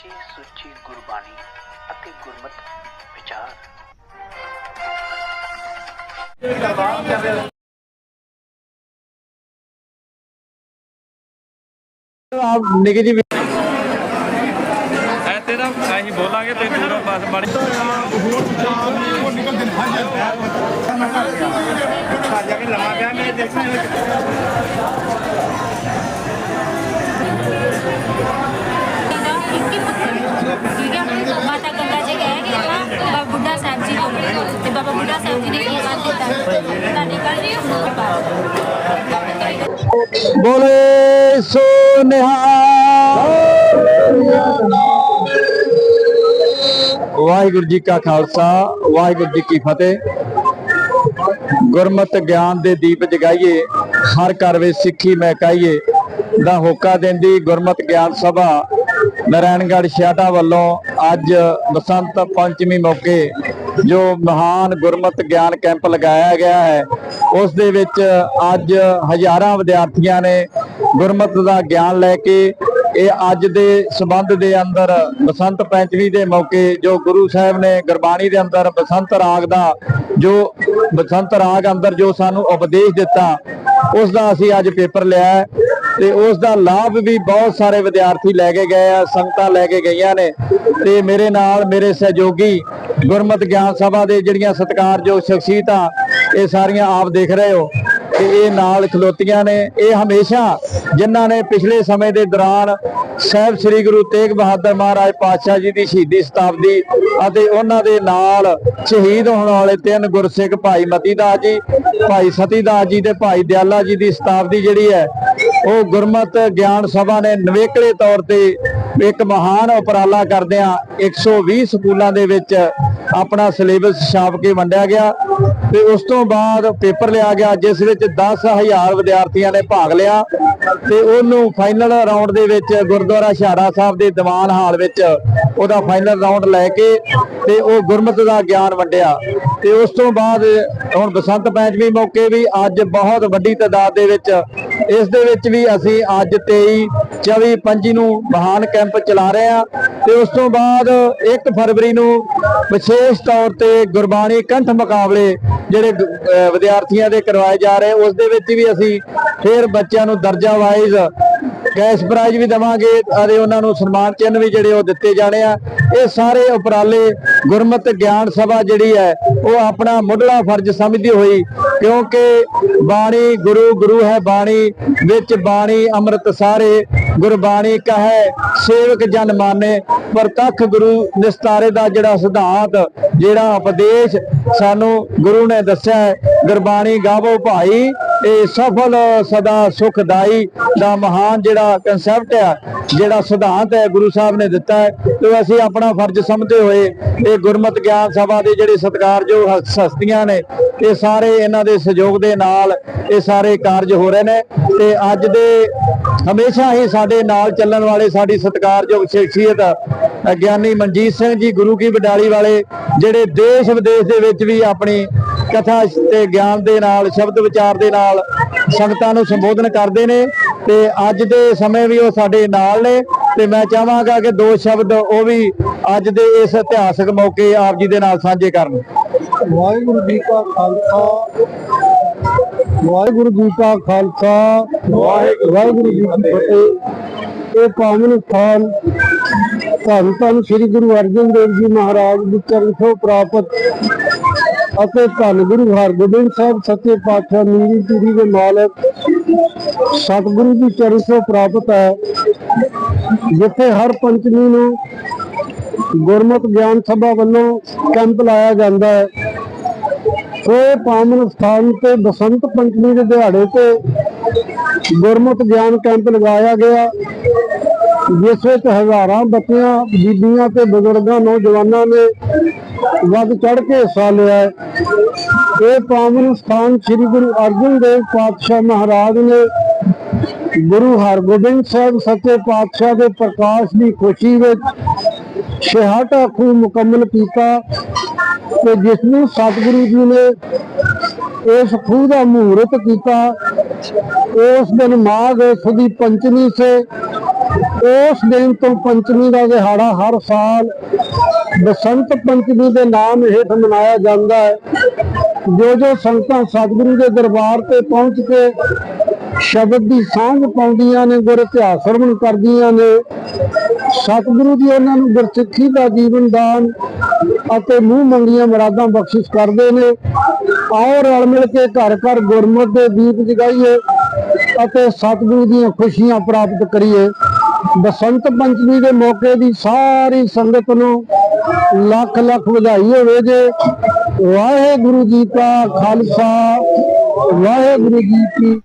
ਸੱਚੀ ਸੁੱਚੀ ਗੁਰਬਾਣੀ ਅਤੇ ਗੁਰਮਤ ਵਿਚਾਰ ਆਪ ਨਿੱਕੀ ਜੀ ਐ ਤੇਰਾ ਅਸੀਂ ਬੋਲਾਂਗੇ ਤੇ ਦੂਰੋਂ ਬਸ ਮਾੜੀ ਠੀਕ ਬੋਲੇ ਸੋ ਨਿਹਾਲ ਵਾਹਿਗੁਰੂ ਜੀ ਕਾ ਖਾਲਸਾ, ਵਾਹਿਗੁਰੂ ਜੀ ਕੀ ਫਤਿਹ। ਗੁਰਮਤ ਗਿਆਨ ਦੇ ਦੀਪ ਜਗਾਈਏ, ਹਰ ਘਰ ਵਿੱਚ ਸਿੱਖੀ ਮਹਿਕਾਈਏ। ਦਾ ਹੋਕਾ ਦਿੰਦੀ ਗੁਰਮਤ ਗਿਆਨ ਸਭਾ, ਨਾਰਾਇਣਗੜ੍ਹ ਛਿਆਟਾ ਵੱਲੋਂ ਅੱਜ ਬਸੰਤ ਪੰਚਮੀ ਮੌਕੇ ਜੋ ਮਹਾਨ ਗੁਰਮਤ ਗਿਆਨ ਕੈਂਪ ਲਗਾਇਆ ਗਿਆ ਹੈ, ਉਸ ਦੇ ਵਿੱਚ ਅੱਜ ਹਜ਼ਾਰਾਂ ਵਿਦਿਆਰਥੀਆਂ ਨੇ ਗੁਰਮਤ ਦਾ ਗਿਆਨ ਲੈ ਕੇ ਇਹ ਅੱਜ ਦੇ ਸਬੰਧ ਦੇ ਅੰਦਰ ਬਸੰਤ ਪੰਚਮੀ ਦੇ ਮੌਕੇ ਜੋ ਗੁਰੂ ਸਾਹਿਬ ਨੇ ਗੁਰਬਾਣੀ ਦੇ ਅੰਦਰ ਬਸੰਤ ਰਾਗ ਦਾ ਜੋ ਬਸੰਤ ਰਾਗ ਅੰਦਰ ਜੋ ਸਾਨੂੰ ਉਪਦੇਸ਼ ਦਿੱਤਾ, ਉਸ ਦਾ ਅਸੀਂ ਅੱਜ ਪੇਪਰ ਲਿਆ ਹੈ ਤੇ ਉਸ ਦਾ ਲਾਭ ਵੀ ਬਹੁਤ ਸਾਰੇ ਵਿਦਿਆਰਥੀ ਲੈ ਕੇ ਗਏ ਆ, ਸੰਗਤਾਂ ਲੈ ਕੇ ਗਈਆਂ ਨੇ ਤੇ ਮੇਰੇ ਨਾਲ ਮੇਰੇ ਸਹਿਯੋਗੀ ਗੁਰਮਤ ਗਿਆਨ ਸਭਾ ਦੇ ਜਿਹੜੀਆਂ ਸਤਿਕਾਰਯੋਗ ਸ਼ਖਸੀਅਤਾਂ, ਇਹ ਸਾਰੀਆਂ ਆਪ ਦੇਖ ਰਹੇ ਹੋ। ਤੇ ਇਹ ਨਾਲ ਖਲੋਤੀਆਂ ਨੇ। ਇਹ ਹਮੇਸ਼ਾ ਜਿਨ੍ਹਾਂ ਨੇ ਪਿਛਲੇ ਸਮੇਂ ਦੇ ਦੌਰਾਨ ਸਾਹਿਬ ਸ੍ਰੀ ਗੁਰੂ ਤੇਗ ਬਹਾਦਰ ਮਹਾਰਾਜ ਪਾਤਸ਼ਾਹ ਜੀ ਦੀ ਸ਼ਹੀਦੀ ਸ਼ਤਾਬਦੀ ਅਤੇ ਉਹਨਾਂ ਦੇ ਨਾਲ ਸ਼ਹੀਦ ਹੋਣ ਵਾਲੇ ਤਿੰਨ ਗੁਰਸਿੱਖ ਭਾਈ ਮਤੀ ਦਾਸ ਜੀ, ਭਾਈ ਸਤੀ ਦਾਸ ਜੀ ਤੇ ਭਾਈ ਦਿਆਲਾ ਜੀ ਦੀ ਸ਼ਤਾਬਦੀ ਜਿਹੜੀ ਹੈ, ਉਹ ਗੁਰਮਤ ਗਿਆਨ ਸਭਾ ਨੇ ਨਵੇਕਲੇ ਤੌਰ ਤੇ ਇੱਕ ਮਹਾਨ ਉਪਰਾਲਾ ਕਰਦਿਆਂ 120 ਸਕੂਲਾਂ ਦੇ ਵਿੱਚ ਆਪਣਾ ਸਿਲੇਬਸ ਛਾਪ ਕੇ ਵੰਡਿਆ ਗਿਆ ਤੇ ਉਸ ਤੋਂ ਬਾਅਦ ਪੇਪਰ ਲਿਆ ਗਿਆ। ਜਿਸ ਵਿੱਚ 10000 ਵਿਦਿਆਰਥੀਆਂ ਨੇ ਭਾਗ ਲਿਆ ਤੇ ਉਹਨੂੰ ਫਾਈਨਲ ਰਾਉਂਡ ਦੇ ਵਿੱਚ ਗੁਰਦੁਆਰਾ ਸ਼ਹਾਰਾ ਸਾਹਿਬ ਦੇ ਦੀਵਾਨ ਹਾਲ ਵਿੱਚ ਉਹਦਾ ਫਾਈਨਲ ਰਾਉਂਡ ਲੈ ਕੇ ਤੇ ਉਹ ਗੁਰਮਤ ਦਾ ਗਿਆਨ ਵੰਡਿਆ। ਤੇ ਉਸ ਤੋਂ ਬਾਅਦ ਹੁਣ ਬਸੰਤ ਪੰਚਮੀ ਮੌਕੇ ਵੀ ਅੱਜ ਬਹੁਤ ਵੱਡੀ ਤਾਦਾਦ ਦੇ ਵਿੱਚ ਇਸ ਦੇ ਵਿੱਚ ਵੀ ਅਸੀਂ ਅੱਜ 23 24 25 ਨੂੰ ਮਹਾਨ ਕੈਂਪ ਚਲਾ ਰਹੇ ਹਾਂ ਤੇ ਉਸ ਤੋਂ ਬਾਅਦ 1 ਫਰਵਰੀ ਨੂੰ ਵਿਸ਼ੇਸ਼ ਤੌਰ ਤੇ ਗੁਰਬਾਣੀ ਕੰਠ ਮੁਕਾਬਲੇ ਜਿਹੜੇ ਵਿਦਿਆਰਥੀਆਂ ਦੇ ਕਰਵਾਏ ਜਾ ਰਹੇ, ਉਸ ਦੇ ਵਿੱਚ ਵੀ ਅਸੀਂ ਫਿਰ ਬੱਚਿਆਂ ਨੂੰ ਦਰਜਾ ਵਾਈਜ਼ ਕੈਸ਼ ਪ੍ਰਾਈਜ਼ ਵੀ ਦੇਵਾਂਗੇ ਅਤੇ ਉਹਨਾਂ ਨੂੰ ਸਨਮਾਨ ਚਿੰਨ੍ਹ ਵੀ ਜਿਹੜੇ ਉਹ ਦਿੱਤੇ ਜਾਣੇ ਆ। ਇਹ ਸਾਰੇ ਉਪਰਾਲੇ ਗੁਰਮਤ ਗਿਆਨ ਸਭਾ ਜਿਹੜੀ ਹੈ, ਉਹ ਆਪਣਾ ਮੁੱਢਲਾ ਫਰਜ਼ ਸਮਝਦੀ ਹੋਈ ਕਿਉਂਕਿ ਬਾਣੀ ਗੁਰੂ ਗੁਰੂ ਹੈ ਬਾਣੀ, ਵਿੱਚ ਬਾਣੀ ਅੰਮ੍ਰਿਤ ਸਾਰੇ ਗੁਰਬਾਣੀ ਕਹੈ, ਸੇਵਕ ਜਨ ਮਾਨੇ ਪ੍ਰਤੱਖ ਗੁਰੂ ਨਿਸਤਾਰੇ ਦਾ ਜਿਹੜਾ ਸਿਧਾਂਤ, ਜਿਹੜਾ ਉਪਦੇਸ਼ ਸਾਨੂੰ ਗੁਰੂ ਨੇ ਦੱਸਿਆ ਗੁਰਬਾਣੀ ਗਾਵੋ ਭਾਈ ਇਹ ਸਫਲ, ਸਦਾ ਸੁਖਦਾਈ ਦਾ ਮਹਾਨ ਜਿਹੜਾ ਕਨਸੈਪਟ ਹੈ ਜਿਹੜਾ ਸਿਧਾਂਤ ਹੈ ਗੁਰੂ ਸਾਹਿਬ ਨੇ ਦਿੱਤਾ ਹੈ, ਤੇ ਅਸੀਂ ਆਪਣਾ ਫਰਜ਼ ਸਮਝਦੇ ਹੋਏ ਇਹ ਗੁਰਮਤ ਗਿਆਨ ਸਭਾ ਦੇ ਜਿਹੜੇ ਸਤਿਕਾਰਯੋਗ ਹਸਤੀਆਂ ਨੇ, ਇਹ ਸਾਰੇ ਇਹਨਾਂ ਦੇ ਸਹਿਯੋਗ ਦੇ ਨਾਲ ਇਹ ਸਾਰੇ ਕਾਰਜ ਹੋ ਰਹੇ ਨੇ, ਤੇ ਅੱਜ ਦੇ ਹਮੇਸ਼ਾ ਹੀ ਸਾਡੇ ਨਾਲ ਚੱਲਣ ਵਾਲੇ ਸਾਡੀ ਸਤਿਕਾਰਯੋਗ ਸ਼ਖਸੀਅਤ ਗਿਆਨੀ ਮਨਜੀਤ ਸਿੰਘ ਜੀ, ਗੁਰੂ ਕੀ ਬਡਾਲੀ ਵਾਲੇ, ਜਿਹੜੇ ਦੇਸ਼ ਵਿਦੇਸ਼ ਦੇ ਵਿੱਚ ਵੀ ਆਪਣੀ ਕਥਾ ਤੇ ਗਿਆਨ ਦੇ ਨਾਲ ਸ਼ਬਦ ਵਿਚਾਰ ਦੇ ਨਾਲ ਸੰਗਤਾਂ ਨੂੰ ਸੰਬੋਧਨ ਕਰਦੇ ਨੇ ਤੇ ਅੱਜ ਦੇ ਸਮੇਂ ਵੀ ਉਹ ਸਾਡੇ ਨਾਲ ਨੇ ਤੇ ਮੈਂ ਚਾਹਾਂਗਾ ਕਿ ਦੋ ਸ਼ਬਦ ਉਹ ਵੀ ਅੱਜ ਦੇ ਇਸ ਇਤਿਹਾਸਕ ਮੌਕੇ ਆਪ ਜੀ ਦੇ ਨਾਲ ਸਾਂਝੇ ਕਰਨ। ਵਾਹਿਗੁਰੂ ਜੀ ਕਾ ਖਾਲਸਾ ਵਾਹਿਗੁਰੂ ਜੀ ਕਾ ਖਾਲਸਾ ਵਾਹਿਗੁਰੂ ਜੀ ਕੀ ਫਤਿਹ। ਇਹ ਪਾਵਨ ਸਥਾਨ ਧੰਨ ਧੰਨ ਸ੍ਰੀ ਗੁਰੂ ਅਰਜਨ ਦੇਵ ਜੀ ਮਹਾਰਾਜ ਦੀ ਚਰਨ ਛੋਹ ਪ੍ਰਾਪਤ ਅਤੇ ਧੰਨ ਗੁਰੂ ਹਰਗੋਬਿੰਦ ਸਾਹਿਬ ਸੱਚੇ ਪਾਤਸ਼ਾਹ ਮੀਰੀ ਪੀਰੀ ਦੇ ਮਾਲਕ ਸਤਿਗੁਰੂ ਦੀ ਚਰਨ ਛੋਹ ਪ੍ਰਾਪਤ ਹੈ, ਜਿੱਥੇ ਹਰ ਪੰਚਮੀ ਨੂੰ ਗੁਰਮਤਿ ਗਿਆਨ ਸਭਾ ਵੱਲੋਂ ਕੈਂਪ ਲਾਇਆ ਜਾਂਦਾ ਹੈ। ਇਹ ਪਾਵਨ ਸਥਾਨ ਤੇ ਬਸੰਤ ਪੰਚਮੀ ਦੇ ਦਿਹਾੜੇ ਤੇ ਗੁਰਮਤਿ ਗਿਆਨ ਕੈਂਪ ਲਗਾਇਆ ਗਿਆ। ਜਿਸ ਵਿੱਚ ਹਜ਼ਾਰਾਂ ਬੱਚੀਆਂ, ਬੀਬੀਆਂ ਤੇ ਬਜ਼ੁਰਗਾਂ, ਨੌਜਵਾਨਾਂ ਨੇ ਵੱਧ ਚੜ ਕੇ ਹਿੱਸਾ ਲਿਆ ਇਹ ਪਾਵਨ ਸਥਾਨ ਸ੍ਰੀ ਗੁਰੂ ਅਰਜਨ ਦੇਵ ਪਾਤਸ਼ਾਹ ਮਹਾਰਾਜ ਨੇ ਗੁਰੂ ਹਰਗੋਬਿੰਦ ਸਾਹਿਬ ਸੱਚੇ ਪਾਤਸ਼ਾਹ ਦੇ ਪ੍ਰਕਾਸ਼ ਦੀ ਖੁਸ਼ੀ ਵਿੱਚ 66 ਖੂਹ ਮੁਕੰਮਲ ਕੀਤਾ ਤੇ ਜਿਸ ਨੂੰ ਸਤਿਗੁਰੂ ਜੀ ਨੇ ਇਸ ਖੂਹ ਦਾ ਮਹੂਰਤ ਕੀਤਾ, ਉਸ ਦਿਨ ਮਾਘ ਸੁਦੀ ਪੰਚਮੀ ਸੇ ਉਸ ਦਿਨ ਤੋਂ ਪੰਚਮੀ ਦਾ ਦਿਹਾੜਾ ਹਰ ਸਾਲ ਬਸੰਤ ਪੰਚਮੀ ਦੇ ਨਾਮ ਹੇਠ ਮਨਾਇਆ ਜਾਂਦਾ ਹੈ। ਜੋ ਜੋ ਸੰਗਤਾਂ ਸਤਿਗੁਰੂ ਦੇ ਦਰਬਾਰ ਤੇ ਪਹੁੰਚ ਕੇ ਸ਼ਬਦ ਦੀ ਸਾਂਝ ਪਾਉਂਦੀਆਂ ਨੇ, ਗੁਰ ਇਤਿਹਾਸ ਸਰਵਣ ਕਰਦੀਆਂ ਨੇ, ਸਤਿਗੁਰੂ ਦੀ ਉਹਨਾਂ ਨੂੰ ਗੁਰਸਿੱਖੀ ਦਾ ਜੀਵਨ ਦਾਨ ਅਤੇ ਮੂੰਹ ਮੰਗੀਆਂ ਮੁਰਾਦਾਂ ਬਖਸ਼ਿਸ਼ ਕਰਦੇ ਨੇ। ਆਓ ਰਲ ਮਿਲ ਕੇ ਘਰ ਘਰ ਗੁਰਮਤ ਦੇ ਦੀਪ ਜਗਾਈਏ ਅਤੇ ਸਤਿਗੁਰੂ ਦੀਆਂ ਖੁਸ਼ੀਆਂ ਪ੍ਰਾਪਤ ਕਰੀਏ। ਬਸੰਤ ਪੰਚਮੀ ਦੇ ਮੌਕੇ ਦੀ ਸਾਰੀ ਸੰਗਤ ਨੂੰ ਲੱਖ ਲੱਖ ਵਧਾਈ ਹੋਵੇ ਜੇ। ਵਾਹਿਗੁਰੂ ਜੀ ਕਾ ਖਾਲਸਾ, ਵਾਹਿਗੁਰੂ ਜੀ ਕੀ